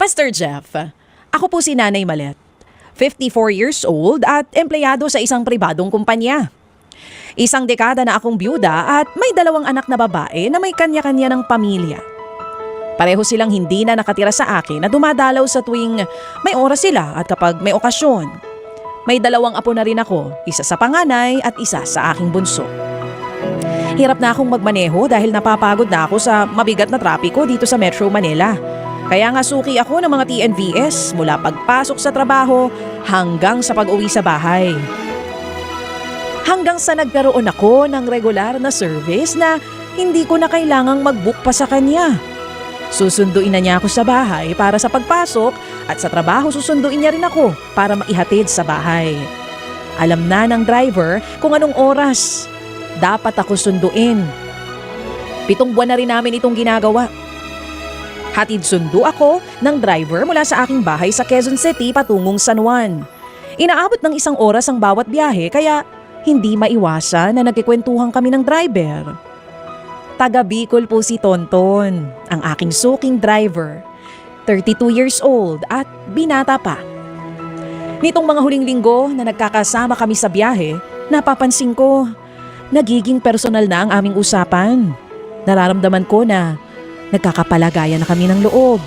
Pastor Jeff, ako po si Nanay Malet. 54 years old at empleyado sa isang pribadong kumpanya. Isang dekada na akong byuda at may dalawang anak na babae na may kanya-kanya ng pamilya. Pareho silang hindi na nakatira sa akin na dumadalaw sa tuwing may oras sila at kapag may okasyon. May dalawang apo na rin ako, isa sa panganay at isa sa aking bunso. Hirap na akong magmaneho dahil napapagod na ako sa mabigat na trapiko dito sa Metro Manila. Kaya nga suki ako ng mga TNVS mula pagpasok sa trabaho hanggang sa pag-uwi sa bahay. Hanggang sa nagkaroon ako ng regular na service na hindi ko na kailangang mag-book pa sa kanya. Susunduin na niya ako sa bahay para sa pagpasok at sa trabaho susunduin niya rin ako para maihatid sa bahay. Alam na ng driver kung anong oras dapat ako sunduin. Pitong buwan na rin namin itong ginagawa. Hatid sundo ako ng driver mula sa aking bahay sa Quezon City patungong San Juan. Inaabot ng isang oras ang bawat biyahe kaya hindi maiwasan na nagkikwentuhan kami ng driver. Taga Bicol po si Tonton, ang aking suking driver. 32 years old at binata pa. Nitong mga huling linggo na nagkakasama kami sa biyahe, napapansin ko, nagiging personal na ang aming usapan. Nararamdaman ko na nagkakapalagayan na kami ng loob.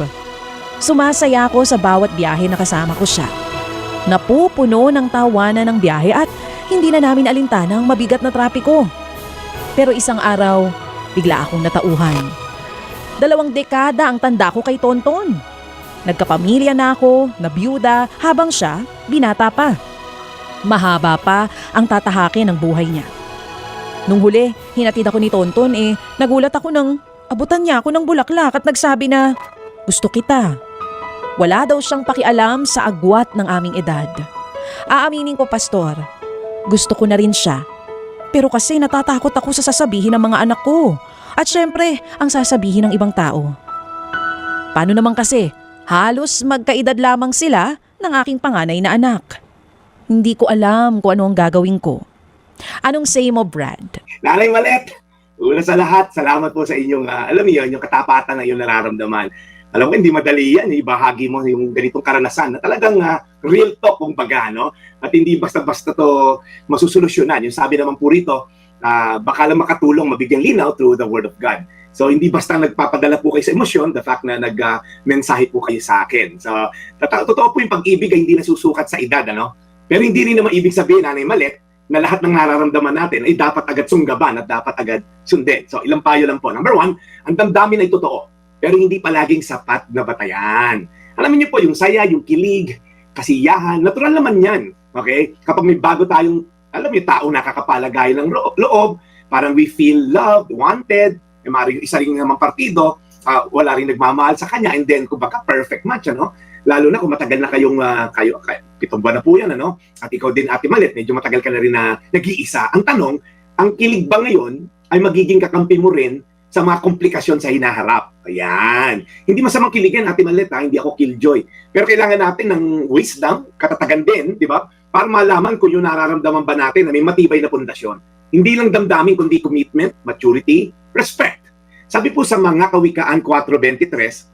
Sumasaya ako sa bawat biyahe na kasama ko siya. Napupuno ng tawanan ng biyahe at hindi na namin alintana ang mabigat na trapiko. Pero isang araw, bigla akong natauhan. Dalawang dekada ang tanda ko kay Tonton. Nagkapamilya na ako, nabiyuda, habang siya, binata pa. Mahaba pa ang tatahakin ng buhay niya. Nung huli, hinatid ako ni Tonton eh, nagulat ako nang abutan niya ako ng bulaklak at nagsabi na, gusto kita. Wala daw siyang pakialam sa agwat ng aming edad. Aaminin ko, Pastor, gusto ko na rin siya. Pero kasi natatakot ako sa sasabihin ng mga anak ko. At syempre, ang sasabihin ng ibang tao. Paano naman kasi, halos magkaedad lamang sila ng aking panganay na anak. Hindi ko alam kung ano ang gagawin ko. Anong say mo, Brad? Nanay Malet, una sa lahat, salamat po sa inyong, ah, alam niyo, yung katapatan na yung nararamdaman. Alam ko, hindi madali yan, ibahagi mo yung ganitong karanasan na talagang ah, real talk kung baga, no? At hindi basta-basta to masusolusyonan. Yung sabi naman po rito, ah, baka lang makatulong, mabigyang linaw through the Word of God. So, hindi basta nagpapadala po kayo sa emosyon, the fact na nag-mensahe po kayo sa akin. So, totoo po yung pag-ibig ay hindi nasusukat sa edad, ano? Pero hindi rin naman ibig sabihin, nanay malit, na lahat ng nararamdaman natin ay dapat agad sunggaban at dapat agad sundin. So, ilang payo lang po. Number one, ang damdamin ay totoo, pero hindi palaging sapat na batayan. Alam niyo po, yung saya, yung kilig, kasiyahan, natural naman yan. Okay? Kapag may bago tayong, alam niyo, tao nakakapalagay ng lo- loob, parang we feel loved, wanted, eh, maaaring isa rin namang partido, ah, wala rin nagmamahal sa kanya, and then, kumbaga, perfect match, ano? Lalo na kung matagal na kayong, ah, kayo, kay, pitong buwan na po yan, ano? At ikaw din, Ate Malit, medyo matagal ka na rin na nag-iisa. Ang tanong, ang kilig ba ngayon ay magiging kakampi mo rin sa mga komplikasyon sa hinaharap? Ayan. Hindi masamang kiligan, Ate Malit, ha? Hindi ako killjoy. Pero kailangan natin ng wisdom, katatagan din, di ba? Para malaman kung yung nararamdaman ba natin na may matibay na pundasyon. Hindi lang damdamin, kundi commitment, maturity, respect. Sabi po sa mga kawikaan 4.23,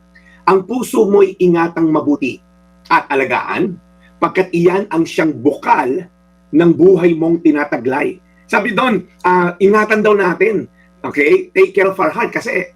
ang puso mo'y ingatang mabuti at alagaan, pagkat iyan ang siyang bukal ng buhay mong tinataglay. Sabi doon, ah, ingatan daw natin. Okay? Take care of our heart kasi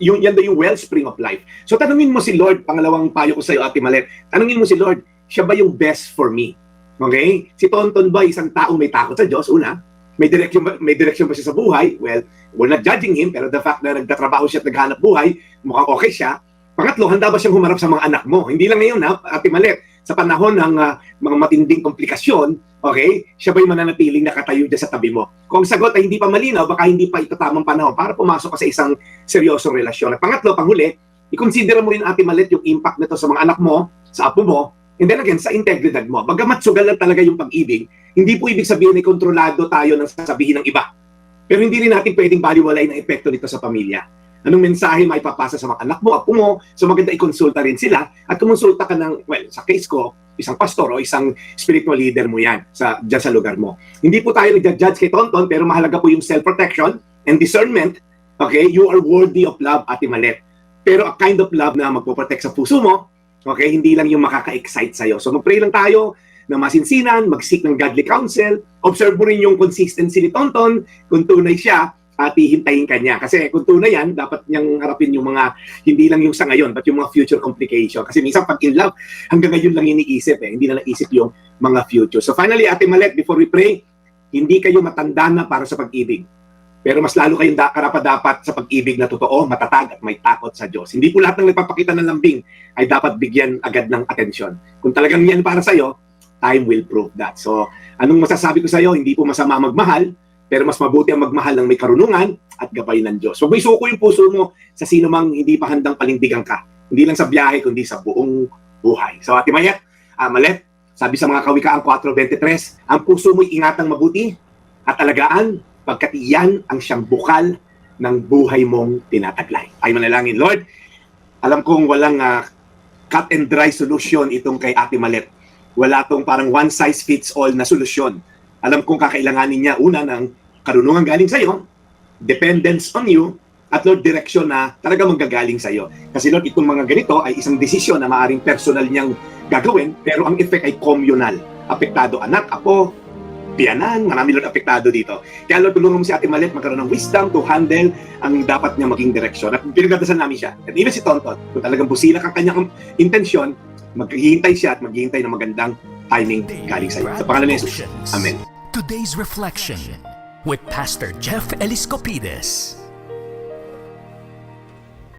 yung, yan daw yung wellspring of life. So tanungin mo si Lord, pangalawang payo ko sa iyo, Ate Malet, tanungin mo si Lord, siya ba yung best for me? Okay? Si Tonton ba isang taong may takot sa Diyos? Una, may direction may direction ba siya sa buhay? Well, we're not judging him, pero the fact na nagtatrabaho siya at naghanap buhay, mukhang okay siya. Pangatlo, handa ba siyang humarap sa mga anak mo? Hindi lang ngayon, ha, Ate Malet, sa panahon ng ah, mga matinding komplikasyon, okay, siya ba'y mananatiling nakatayo dyan sa tabi mo? Kung sagot ay hindi pa malinaw, baka hindi pa ito tamang panahon para pumasok ka sa isang seryosong relasyon. At pangatlo, panghuli, i-consider mo rin, Ate Malet, yung impact nito sa mga anak mo, sa apo mo, and then again, sa integridad mo. Bagamat sugal lang talaga yung pag-ibig, hindi po ibig sabihin ay kontrolado tayo ng sasabihin ng iba. Pero hindi rin natin pwedeng baliwalay ng epekto nito sa pamilya. Anong mensahe may papasa sa mga anak mo, apo mo, so maganda ikonsulta rin sila at kumonsulta ka ng, well, sa case ko, isang pastor o isang spiritual leader mo yan sa, dyan sa lugar mo. Hindi po tayo nagja-judge kay Tonton, pero mahalaga po yung self-protection and discernment. Okay? You are worthy of love, Ate Malet. Pero a kind of love na magpoprotect sa puso mo Okay? Hindi lang yung makaka-excite sa'yo. So mag-pray lang tayo na masinsinan, mag-seek ng godly counsel, observe mo rin yung consistency ni Tonton, kung tunay siya, at hihintayin ka niya. Kasi kung tunay yan, dapat niyang harapin yung mga, hindi lang yung sa ngayon, but yung mga future complication. Kasi minsan pag in love, hanggang ngayon lang iniisip eh, hindi na naisip yung mga future. So finally, Ate Malet, before we pray, hindi kayo matanda na para sa pag-ibig. Pero mas lalo kayong da- karapat-dapat sa pag-ibig na totoo, matatag at may takot sa Diyos. Hindi po lahat ng nagpapakita ng lambing ay dapat bigyan agad ng atensyon. Kung talagang yan para sa'yo, time will prove that. So, anong masasabi ko sa'yo? Hindi po masama magmahal, pero mas mabuti ang magmahal ng may karunungan at gabay ng Diyos. So, may suko yung puso mo sa sino mang hindi pa handang palindigan ka. Hindi lang sa biyahe, kundi sa buong buhay. So, Ate Mayet, ah, Malet, sabi sa mga kawikaan 4.23, ang puso mo'y ingatang mabuti at alagaan pagkat iyan ang siyang bukal ng buhay mong tinataglay. Ay manalangin, Lord, alam kong walang ah, cut and dry solution itong kay Ate Malet. Wala tong parang one size fits all na solusyon. Alam kong kakailanganin niya una ng karunungan galing sa iyo, dependence on you, at Lord, direksyon na talaga manggagaling sa iyo. Kasi Lord, itong mga ganito ay isang desisyon na maaring personal niyang gagawin, pero ang effect ay communal. Apektado anak, apo, piyanan, marami Lord apektado dito. Kaya Lord, tulungan mo si Ate Malet magkaroon ng wisdom to handle ang dapat niya maging direksyon. At pinagdadasal namin siya. At even si Tonton, kung talagang busila ang kanyang intensyon, maghihintay siya at maghihintay ng magandang timing galing sa iyo. Sa pangalan ni Jesus. Amen. Today's reflection with Pastor Jeff Eliscopides.